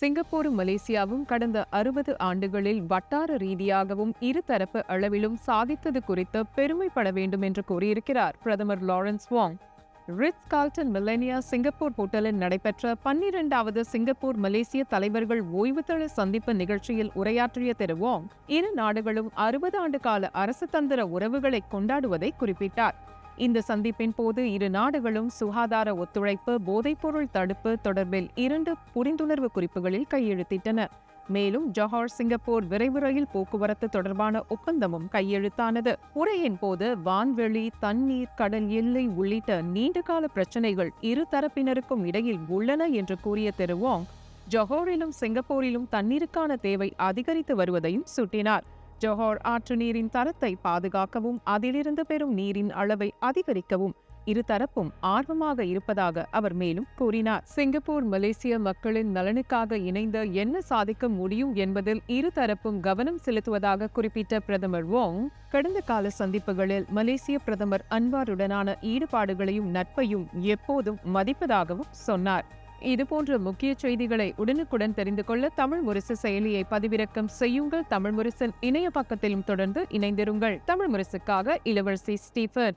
சிங்கப்பூரும் மலேசியாவும் கடந்த அறுபது ஆண்டுகளில் வட்டார ரீதியாகவும் இருதரப்பு அளவிலும் சாதித்தது குறித்து பெருமைப்பட வேண்டும் என்று கூறியிருக்கிறார் பிரதமர் Lawrence Wong. Ritz Carlton Millenia Singapore ஹோட்டலில் நடைபெற்ற பன்னிரண்டாவது சிங்கப்பூர் மலேசிய தலைவர்கள் ஓய்வுத்தள சந்திப்பு நிகழ்ச்சியில் உரையாற்றிய திரு வாங் இரு நாடுகளும் அறுபது ஆண்டு கால அரசு தந்திர உறவுகளை கொண்டாடுவதை குறிப்பிட்டார். இந்த சந்திப்பின் போது இரு நாடுகளும் சுகாதார ஒத்துழைப்பு போதைப்பொருள் தடுப்பு தொடர்பில் இரண்டு புரிந்துணர்வு குறிப்புகளில் கையெழுத்திட்டன. மேலும் ஜொஹார் சிங்கப்பூர் விரைவு ரயில் போக்குவரத்து தொடர்பான ஒப்பந்தமும் கையெழுத்தானது. உரையின் போது வான்வெளி தண்ணீர் கடல் எல்லை உள்ளிட்ட நீண்டகால பிரச்சினைகள் இரு தரப்பினருக்கும் இடையில் உள்ளன என்று கூறிய திரு வாங் ஜொஹோரிலும் சிங்கப்பூரிலும் தண்ணீருக்கான தேவை அதிகரித்து வருவதையும் சுட்டினார். ஜொஹோர் ஆற்று நீரின் தரத்தை பாதுகாக்கவும் அதிலிருந்து பெறும் நீரின் அளவை அதிகரிக்கவும் இருதரப்பும் ஆர்வமாக இருப்பதாக அவர் மேலும் கூறினார். சிங்கப்பூர் மலேசிய மக்களின் நலனுக்காக இணைந்து என்ன சாதிக்க முடியும் என்பதில் இருதரப்பும் கவனம் செலுத்துவதாக குறிப்பிட்ட பிரதமர் வோங் கடந்த கால சந்திப்புகளில் மலேசிய பிரதமர் அன்வாருடனான ஈடுபாடுகளையும் நட்பையும் எப்போதும் மதிப்பதாகவும் சொன்னார். இதுபோன்ற முக்கிய செய்திகளை உடனுக்குடன் தெரிந்து கொள்ள தமிழ் முரசு செயலியை பதிவிறக்கம் செய்யுங்கள். தமிழ் முரசன் இணைய பக்கத்திலும் தொடர்ந்து இணைந்திருங்கள். தமிழ் முரசுக்காக இளவரசி ஸ்டீஃபன்